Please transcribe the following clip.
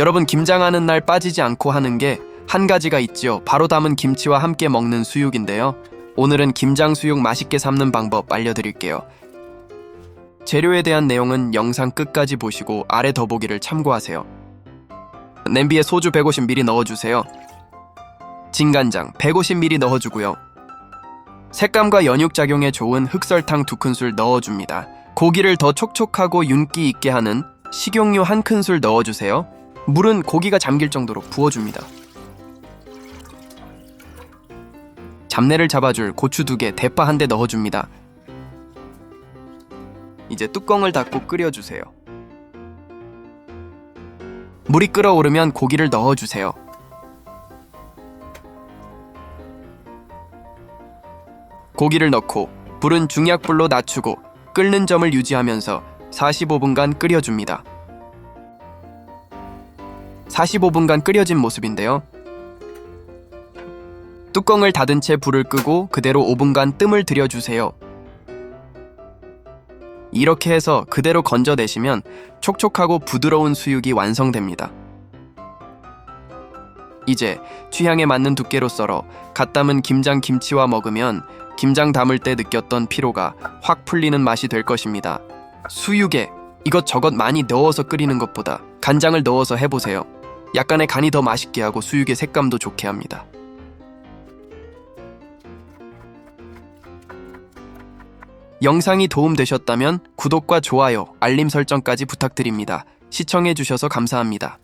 여러분 김장하는 날 빠지지 않고 하는 게 한 가지가 있지요. 바로 담은 김치와 함께 먹는 수육인데요. 오늘은 김장 수육 맛있게 삶는 방법 알려드릴게요. 재료에 대한 내용은 영상 끝까지 보시고 아래 더보기를 참고하세요. 냄비에 소주 150ml 넣어주세요. 진간장 150ml 넣어주고요. 색감과 연육 작용에 좋은 흑설탕 2큰술 넣어줍니다. 고기를 더 촉촉하고 윤기 있게 하는 식용유 1큰술 넣어주세요. 물은 고기가 잠길 정도로 부어줍니다. 잡내를 잡아줄 고추 2개, 대파 1대 넣어줍니다. 이제 뚜껑을 닫고 끓여주세요. 물이 끓어오르면 고기를 넣어주세요. 고기를 넣고 불은 중약불로 낮추고 끓는 점을 유지하면서 45분간 끓여줍니다. 45분간 끓여진 모습인데요. 뚜껑을 닫은 채 불을 끄고 그대로 5분간 뜸을 들여주세요. 이렇게 해서 그대로 건져내시면 촉촉하고 부드러운 수육이 완성됩니다. 이제 취향에 맞는 두께로 썰어 갓 담은 김장 김치와 먹으면 김장 담을 때 느꼈던 피로가 확 풀리는 맛이 될 것입니다. 수육에 이것저것 많이 넣어서 끓이는 것보다 간장을 넣어서 해보세요. 약간의 간이 더 맛있게 하고 수육의 색감도 좋게 합니다. 영상이 도움되셨다면 구독과 좋아요, 알림 설정까지 부탁드립니다. 시청해주셔서 감사합니다.